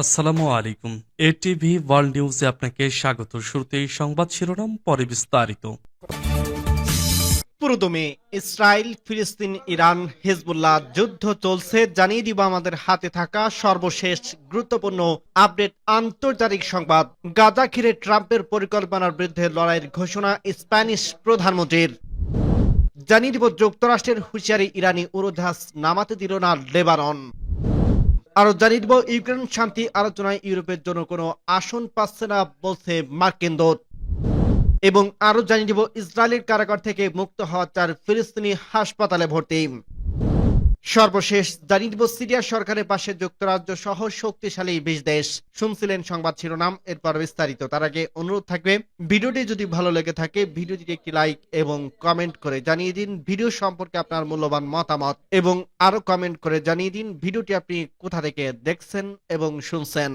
আসসালামু আলাইকুম। ATV world নিউজে আপনাকে স্বাগত। শুরুতেই সংবাদ শিরোনাম, পরে বিস্তারিত। পুরোদমে ইসরায়েল, ফিলিস্তিন, ইরান, হিজবুল্লাহ যুদ্ধ চলছে, জানিয়ে দিব আমাদের হাতে থাকা সর্বশেষ গুরুত্বপূর্ণ আপডেট আন্তর্জাতিক সংবাদ। গাজা ঘিরে ট্রাম্পের পরিকল্পনার বিরুদ্ধে লড়াইয়ের ঘোষণা স্প্যানিশ প্রধানমন্ত্রীর। জানিয়ে দিব যুক্তরাষ্ট্রের হুঁশিয়ারি, ইরানি উড়োজাহাজ নামাতে দিল না লেবানন। আরও জানিয়ে দিব, ইউক্রেন শান্তি আলোচনায় ইউরোপের জন্য কোনো আসন পাচ্ছে না বলছে মার্কিন দূত। এবং আরও জানিয়ে দিব, ইসরায়েলের কারাগার থেকে মুক্ত হওয়া চার ফিলিস্তিনি হাসপাতালে ভর্তি। সর্বশেষ জানিয়ে দিব সিরিয়া সরকারের পাশে যুক্তরাজ্য সহ শক্তিশালী বিশ দেশ। শুনছিলেন সংবাদ শিরোনাম, এরপর বিস্তারিত। তার আগে অনুরোধ থাকবে, ভিডিওটি যদি ভালো লেগে থাকে, ভিডিওটিতে একটি লাইক এবং কমেন্ট করে জানিয়ে দিন ভিডিও সম্পর্কে আপনার মূল্যবান মতামত এবং আরও কমেন্ট করে জানিয়ে দিন ভিডিওটি আপনি কোথা থেকে দেখছেন এবং শুনছেন।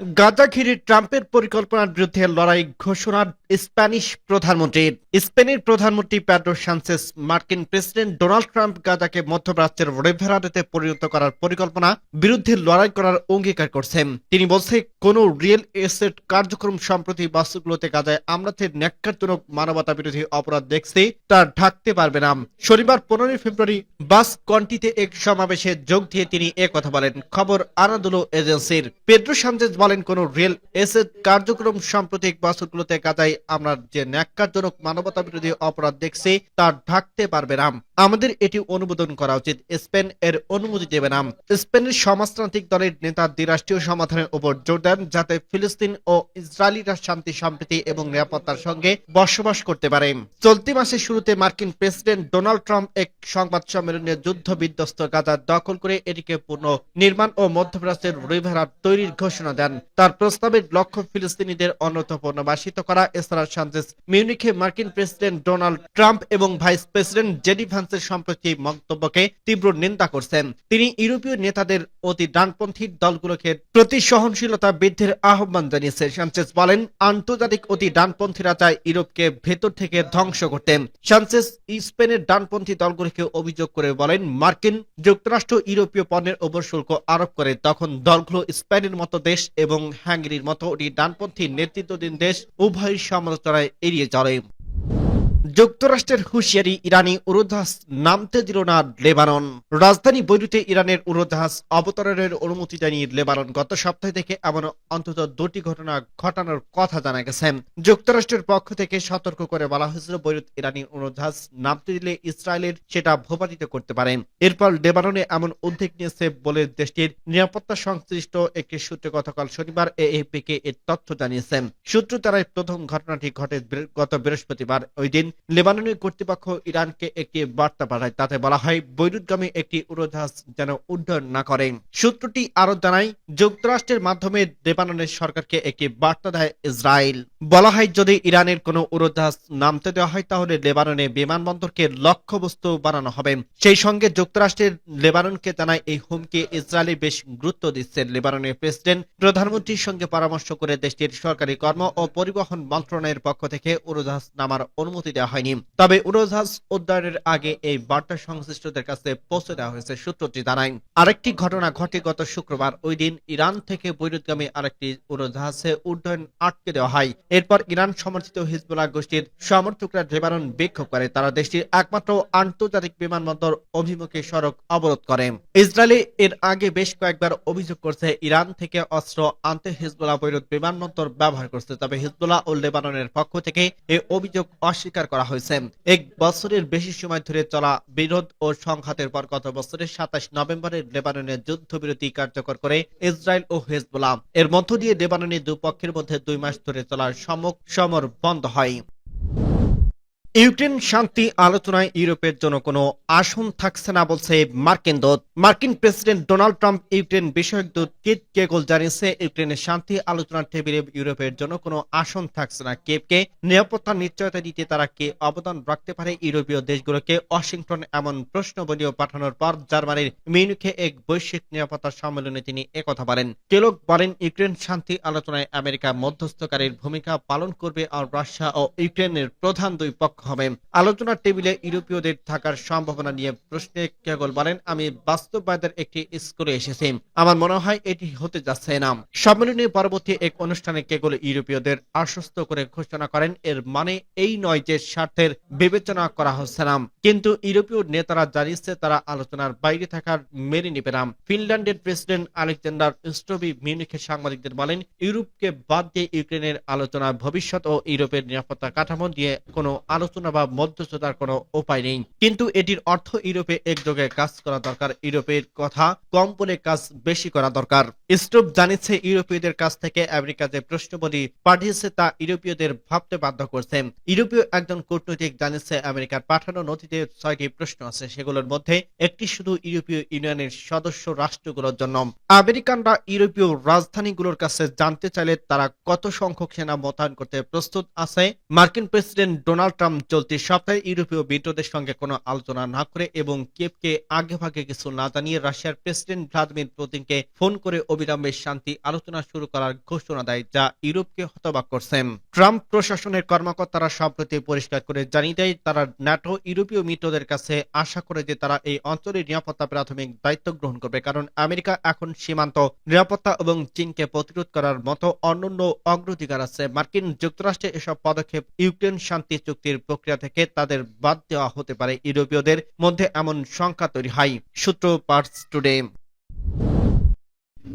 গাজা ঘিরে ট্রাম্পের পরিকল্পনার বিরুদ্ধে লড়াই ঘোষণা স্প্যানিশ প্রধানমন্ত্রীর স্পেনের প্রধানমন্ত্রী প্যাড্রো সানচেস মার্কিন প্রেসিডেন্ট ডোনাল্ড ট্রাম্প গাজাকে মধ্যপ্রাচ্যের রেভেরাডেতে পরিণত করার পরিকল্পনা বিরুদ্ধে লড়াই করার অঙ্গীকার করছেন। তিনি বলছে, কোন রিয়েল এস্টেট কার্যক্রম সম্প্রতি বাস্তুগুলোতে গাজায় আমরাথের ন্যাক্কারজনক মানবতা বিরোধী অপরাধ দেখছে তা ঢাকতে পারবে না। শনিবার পনেরোই ফেব্রুয়ারি বাস কন্টিতে এক সমাবেশে যোগ দিয়ে তিনি কথা বলেন। খবর আনাদুলো এজেন্সির। পেড্রো সানচেস বলেন, কোন রিয়েল এসেট কার্যক্রম সাম্প্রতিক বছরগুলোতে কাজায় আমরা যে ন্যাক্কারজনক মানবতা বিরোধী অপরাধ দেখছি তা ঢাকতে পারবে না আমাদের এটি অনুমোদন করা উচিত। স্পেন এর অনুমতি দেবে না স্পেনের সমাজতান্ত্রিক দলের নেতা দ্বিরাষ্ট্রীয় সমাধানের উপর জোর দেন, যাতে ফিলিস্তিন ও ইসরায়েলিরা শান্তি, সম্প্রীতি এবং নিরাপত্তার সঙ্গে বসবাস করতে পারে। চলতি মাসের শুরুতে মার্কিন প্রেসিডেন্ট ডোনাল্ড ট্রাম্প এক সংবাদ সম্মেলনে যুদ্ধ বিধ্বস্ত গাজা দখল করে এটিকে পূর্ণ নির্মাণ ও মধ্যপ্রাচ্যের রিভার তৈরির ঘোষণা দেন। তার প্রস্তাবের লক্ষ্য ফিলিস্তিনিদের অন্যত্র পুনর্বাসিত করা এছাড়া সানচেস মিউনিখে মার্কিন প্রেসিডেন্ট ডোনাল্ড ট্রাম্প এবং ভাইস প্রেসিডেন্ট জেডি ভ্যান্সের সম্প্রতি মন্তব্যকে তীব্র নিন্দা করছেন। তিনি ইউরোপীয় নেতাদের অতি ডানপন্থী দলগুলোকে প্রতি সহনশীলতা বৃদ্ধির আহ্বান জানিয়েছে সানচেস বলেন, আন্তর্জাতিক অতি ডানপন্থীরা চায় ইউরোপকে ভেতর থেকে ধ্বংস করতে। সানচেস স্পেনের ডানপন্থী দলগুলোকে অভিযোগ করে বলেন, মার্কিন যুক্তরাষ্ট্র ইউরোপীয় পণ্যের ওপর শুল্ক আরোপ করে, তখন দলগুলো স্পেনের মতো দেশ এবং হ্যাঙ্গেরির মতো অতি ডানপন্থী নেতৃত্বাধীন দেশ উভয় সমালোচনায় এড়িয়ে চলে। যুক্তরাষ্ট্রের হুঁশিয়ারি ইরানি উড়োজাহাজ নামতে দিল না লেবানন। রাজধানী বৈরুতে ইরানের উড়োজাহাজ অবতরণের অনুমতি জানিয়ে লেবানন গত সপ্তাহ থেকে এমন অন্তত দুটি ঘটনা ঘটানোর কথা জানা গেছে। যুক্তরাষ্ট্রের পক্ষ থেকে সতর্ক করে বলা হয়েছিল, বৈরুত ইরানি উড়োজাহাজ নামতে দিলে ইসরায়েলের সেটা ভূপাতিত করতে পারে। এরপর লেবাননে এমন উদ্যোগ নিয়েছে বলে দেশটির নিরাপত্তা সংশ্লিষ্ট একটি সূত্রে গতকাল শনিবার এএপি কে এর তথ্য জানিয়েছেন সূত্র দ্বারাই প্রথম ঘটনাটি ঘটে গত বৃহস্পতিবার। ওই দিন লেবাননের কর্তৃপক্ষ ইরানকে একটি বার্তা পাঠায়। তাতে বলা হয়, বৈরুতগামী একটি উড়োজাহাজ যেন উড্ডয়ন না করে। সূত্রটি আরও জানায়, যুক্তরাষ্ট্রের মাধ্যমে লেবাননের সরকারকে একটি বার্তা দেয় ইসরায়েল। বলা হয়, যদি ইরানের কোনো উড়োজাহাজ নামতে দেওয়া হয়, তাহলে লেবাননে বিমানবন্দরকে লক্ষ্যবস্তু বানানো হবে। সেই সঙ্গে যুক্তরাষ্ট্রের লেবাননকে জানায়, এই হুমকি ইসরায়েলি বেশ গুরুত্ব দিচ্ছে লেবাননের প্রেসিডেন্ট। প্রধানমন্ত্রীর সঙ্গে পরামর্শ করে দেশটির সরকারি কর্ম ও পরিবহন মন্ত্রণালয়ের পক্ষ থেকে উড়োজাহাজ নামার অনুমতি দেওয়া হয়নি। তবে উড়োজাহাজ উদ্যয়নের আগে এই বার্তা সংশ্লিষ্টদের কাছে পৌঁছে দেওয়া হয়েছে সূত্রটি জানায়। আরেকটি ঘটনা ঘটে গত শুক্রবার। ওই দিন ইরান থেকে বৈরুতগামী আরেকটি উড়োজাহাজে উড্ডয়ন আটকে দেওয়া হয়। এরপর ইরান সমর্থিত হিজবুল্লাহ গোষ্ঠীর সমর্থকরা লেবানন বিক্ষোভ করে। তারা দেশটির একমাত্র আন্তর্জাতিক বিমানবন্দর অভিমুখে সড়ক অবরোধ করে। ইসরায়েলি এর আগে বেশ কয়েকবার অভিযোগ করছে, ইরান থেকে অস্ত্র আনতে হিজবুল্লাহ বৈরুত বিমানবন্দর ব্যবহার করছে। তবে হিজবুল্লাহ ও লেবাননের পক্ষ থেকে এই অভিযোগ অস্বীকার করা হয়েছে। এক বছরের বেশি সময় ধরে চলা বিরোধ ও সংঘাতের পর গত বছরের সাতাশ নভেম্বরের লেবাননের যুদ্ধবিরতি কার্যকর করে ইসরায়েল ও হেজবুলাম এর মধ্য দিয়ে লেবাননে দুপক্ষের মধ্যে দুই মাস ধরে চলার সমক সমর বন্ধ হয়। ইউক্রেন শান্তি আলোচনায় ইউরোপের জন্য কোনো আসন থাকছে না বলছে মার্কিন দূত। মার্কিন প্রেসিডেন্ট ডোনাল্ড ট্রাম্প ইউক্রেন বিষয়ক দূত কিট কেগল জানিয়েছে ইউক্রেনের শান্তি আলোচনার টেবিলে ইউরোপের জন্য কোনো আসন থাকছে না। কেপকে নিরাপত্তার নিশ্চয়তা দিতে তারা কে অবদান রাখতে পারে ইউরোপীয় দেশগুলোকে? ওয়াশিংটন এমন প্রশ্ন বলিও পাঠানোর পর জার্মানির মিউনিখে এক বৈশ্বিক নিরাপত্তা সম্মেলনে তিনি একথা বলেন। কেলক বলেন, ইউক্রেন শান্তি আলোচনায় আমেরিকা মধ্যস্থকারীর ভূমিকা পালন করবে আর রাশিয়া ও ইউক্রেনের প্রধান দুই পক্ষ। হবে। আলোচনার টেবিলে ইউরোপীয়দের থাকার সম্ভাবনা নিয়ে প্রশ্নে কেগল বলেন, আমি বাস্তববাদের একটি স্কুলে এসেছি। আমার মনে হয় এটি হতে যাচ্ছে না। সম্মেলনের পরবর্তী এক অনুষ্ঠানে কেগল ইউরোপীয়দের আশ্বস্ত করে ঘোষণা করেন, এর মানে এই নয় যে স্বার্থের বিবেচনা করা হচ্ছে না। কিন্তু ইউরোপীয় নেতারা জানিয়েছে, তারা আলোচনার বাইরে থাকার মেনে নেবে না। ফিনল্যান্ডের প্রেসিডেন্ট আলেকজান্ডার স্টোবি মিউনিখের সাংবাদিকদের বলেন, ইউরোপকে বাদ দিয়ে ইউক্রেনের আলোচনা ভবিষ্যৎ ও ইউরোপের নিরাপত্তা কাঠামো দিয়ে কোনো আলোচনা বা মধ্যস্থতার কোনো উপায় নেই। কিন্তু এটির অর্থ ইউরোপে একযোগে কাজ করা দরকার। ইউরোপের কথা কম বলে কাজ বেশি করা দরকার। স্টোব জানিয়েছে ইউরোপীয়দের কাছ থেকে আমেরিকা যে প্রশ্নবলী পাঠিয়েছে তা ইউরোপীয়দের ভাবতে বাধ্য করছে। ইউরোপীয় একজন কূটনৈতিক জানিয়েছে, আমেরিকার পাঠানো নথিতে ছয়টি প্রশ্ন আছে। সেগুলোর মধ্যে একটি শুধু ইউরোপীয় ইউনিয়নের সদস্য রাষ্ট্রগুলোর জন্য। আমেরিকানরা ইউরোপীয় রাজধানীগুলোর কাছে জানতে চাইলে তারা কত সংখ্যক সেনা মোতায়েন করতে প্রস্তুত আছে? মার্কিন প্রেসিডেন্ট ডোনাল্ড ট্রাম্প চলতি সপ্তাহে ইউরোপীয় মিত্রদের সঙ্গে কোনো আলোচনা না করে এবং কিয়েভকে আগেভাগে কিছু না জানিয়ে রাশিয়ার প্রেসিডেন্ট ভ্লাদিমির পুতিনকে ফোন করে অবিলম্বে শান্তি আলোচনা শুরু করার ঘোষণা দেয়, যা ইউরোপকে হতবাক করছেন ট্রাম্প প্রশাসনের কর্মকর্তারা সম্প্রতি পরিষ্কার করে জানিয়ে দেয়, তারা ন্যাটো ইউরোপীয় মিত্রদের কাছে আশা করে যে তারা এই অঞ্চলের নিরাপত্তা প্রাথমিক দায়িত্ব গ্রহণ করবে, কারণ আমেরিকা এখন সীমান্ত নিরাপত্তা এবং চীনকে প্রতিরোধ করার মতো অন্যান্য অগ্রাধিকার আছে। মার্কিন যুক্তরাষ্ট্রে এসব পদক্ষেপ ইউক্রেন শান্তি চুক্তির প্রক্রিয়া থেকে তাদের বাদ দেওয়া হতে পারে। ইউরোপীয়দের মধ্যে এমন সংখ্যা তৈরি হয়। সূত্র পার্টস টুডে।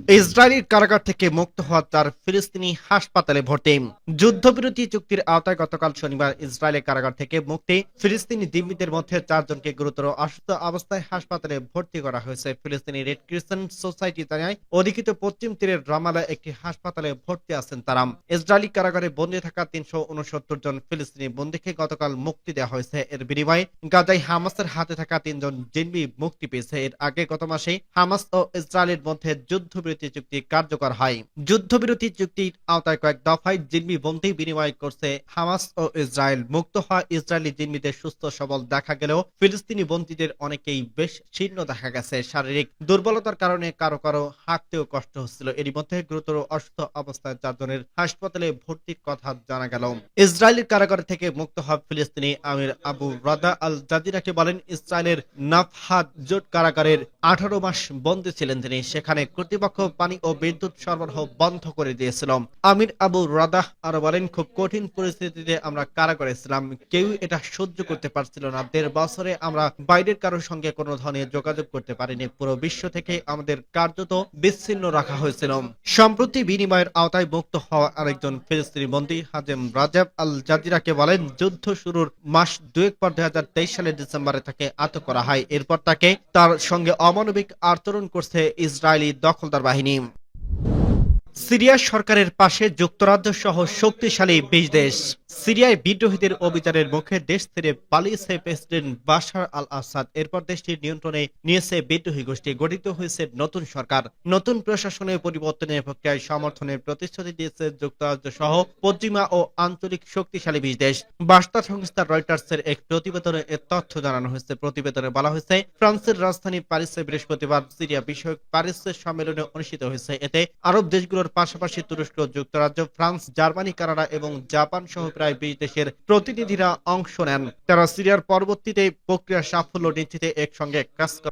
ইসরায়েলের কারাগার থেকে মুক্ত হওয়া তার ফিলিস্তিনি হাসপাতালে ভর্তি। যুদ্ধবিরতি চুক্তির আওতায় গতকাল শনিবার ইসরায়েলের কারাগার থেকে মুক্তি। ফিলিস্তিনি জিম্মিদের মধ্যে চারজনকে গুরুতর অসুস্থ অবস্থায় হাসপাতালে ভর্তি করা হয়েছে। ফিলিস্তিনি রেড ক্রিসেন্ট সোসাইটি জানায়, অধিকৃত পশ্চিম তীরের রামালা একটি হাসপাতালে ভর্তি আছেন তারা। ইসরায়েলি কারাগারে বন্দী থাকা তিনশো উনসত্তর জন ফিলিস্তিনি বন্দীকে গতকাল মুক্তি দেওয়া হয়েছে। এর বিনিময়ে গাজায় হামাসের হাতে থাকা তিনজন জিম্মি মুক্তি পেয়েছে। এর আগে গত মাসে হামাস ও ইসরায়েলের মধ্যে যুদ্ধবিরতি চুক্তি কার্যকর হয়। যুদ্ধবিরতি চুক্তির আওতায় কয়েক দফায় জিম্মি বন্দী বিনিময় করছে হামাস ও ইসরায়েল। মুক্ত হওয়া ইসরায়েলি জিম্মিদের সুস্থ সবল দেখা গেলেও ফিলিস্তিনি বন্দীদের অনেকেই বেশ শীর্ণ দেখা গেছে শারীরিক দুর্বলতার কারণে কারও কারও হাঁটতেও কষ্ট হচ্ছিল। এরই মধ্যে গুরুতর অসুস্থ অবস্থায় চারজনের হাসপাতালে ভর্তির কথা জানা গেল। ইসরায়েলের কারাগার থেকে মুক্ত হওয়া ফিলিস্তিনি আমির আবু রাদা আল জাজিরাকে বলেন, ইসরায়েলের নাফহাদ জোট কারাগারের আঠারো মাস বন্দী ছিলেন তিনি। সেখানে কর্তৃপক্ষ পানি ও বিদ্যুৎ সরবরাহ বন্ধ করে দিয়েছিল আমির আবু রাদাহ আরও বলেন, খুব কঠিন পরিস্থিতিতে আমরা কারাগারে ছিলাম। কেউ এটা সহ্য করতে পারছিল না। দেড় বছরে আমরা বাইরের কারোর সঙ্গে কোনো ধরনের যোগাযোগ করতে পারিনি। পুরো বিশ্ব থেকে আমাদের কার্যত বিচ্ছিন্ন রাখা হয়েছিল। সম্প্রতি বিনিময়ের আওতায় মুক্ত হওয়া আরেকজন ফিলিস্তিনি বন্দী হাজেম রাজাব আল জাজিরাকে বলেন, যুদ্ধ শুরুর মাস দুয়েক পর দুই হাজার তেইশ সালের ডিসেম্বরে তাকে আটক করা হয়। এরপর তাকে তার সঙ্গে অমানবিক আচরণ করছে ইসরায়েলি দখলদার বাহিনী। বাহিনী সিরিয়া সরকারের পাশে যুক্তরাজ্য সহ শক্তিশালী বিশ দেশ। সিরিয়ায় বিদ্রোহীদের অভিযানের মুখে দেশ ছেড়ে পালিয়েছে প্রেসিডেন্ট বাশার আল আসাদ এরপর দেশটির নিয়ন্ত্রণে নিয়েছে বিদ্রোহী গোষ্ঠী। গঠিত হয়েছে নতুন সরকার। নতুন প্রশাসনের পরিবর্তনের প্রক্রিয়ায় সমর্থনের প্রতিশ্রুতি দিয়েছে যুক্তরাজ্য সহ পশ্চিমা ও আঞ্চলিক শক্তিশালী বিশ দেশ। বার্তা সংস্থা রয়টার্সের এক প্রতিবেদনে এ তথ্য জানানো হয়েছে। প্রতিবেদনে বলা হয়েছে, ফ্রান্সের রাজধানী প্যারিসে বৃহস্পতিবার সিরিয়া বিষয়ক প্যারিসের সম্মেলনে অনুষ্ঠিত হয়েছে। এতে আরব দেশগুলোর পাশাপাশি তুরস্ক, যুক্তরাজ্য, ফ্রান্স, জার্মানি, কানাডা এবং জাপান সহ প্রায় বিশ দেশের প্রতিনিধিরা অংশ নেন। তারা সিরিয়ার পরবর্তীতে প্রক্রিয়া সাফল্য নিশ্চিতে একসঙ্গে কাজ করে